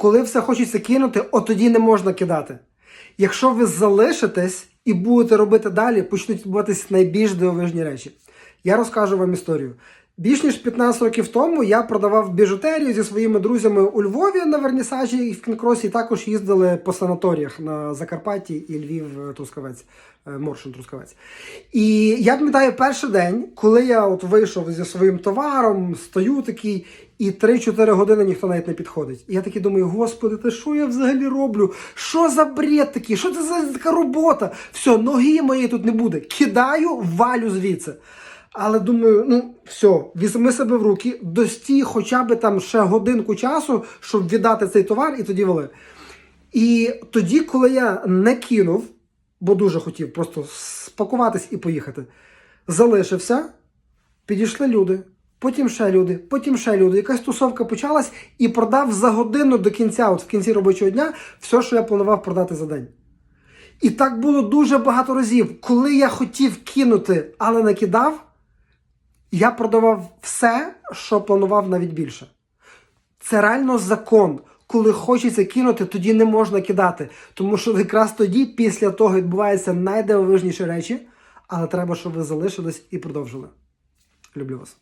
Коли все хочеться кинути, от тоді не можна кидати. Якщо ви залишитесь і будете робити далі, почнуть відбуватися найбільш дивовижні речі. Я розкажу вам історію. Більш ніж 15 років тому я продавав біжутерію зі своїми друзями у Львові на Вернісажі і в Кінкросі, і також їздили по санаторіях на Закарпатті і Львів е, Трускавець, е, Моршин Трускавець. І я пам'ятаю перший день, коли я от вийшов зі своїм товаром, стою такий, і 3-4 години ніхто навіть не підходить. І я такий думаю, господи, та що я взагалі роблю? Що за бред такий? Що це за така робота? Все, ноги моєї тут не буде. Кидаю, валю звідси. Але думаю, ну все, візьми себе в руки, достій хоча б там ще годинку часу, щоб віддати цей товар, і тоді вали. І тоді, коли я не кинув, бо дуже хотів просто спакуватись і поїхати, залишився, підійшли люди, потім ще люди, потім ще люди. Якась тусовка почалась і продав за годину до кінця, от в кінці робочого дня, все, що я планував продати за день. І так було дуже багато разів. Коли я хотів кинути, але не кидав, я продавав все, що планував навіть більше. Це реально закон. Коли хочеться кинути, тоді не можна кидати. Тому що якраз тоді, після того, відбуваються найдивовижніші речі, але треба, щоб ви залишились і продовжили. Люблю вас.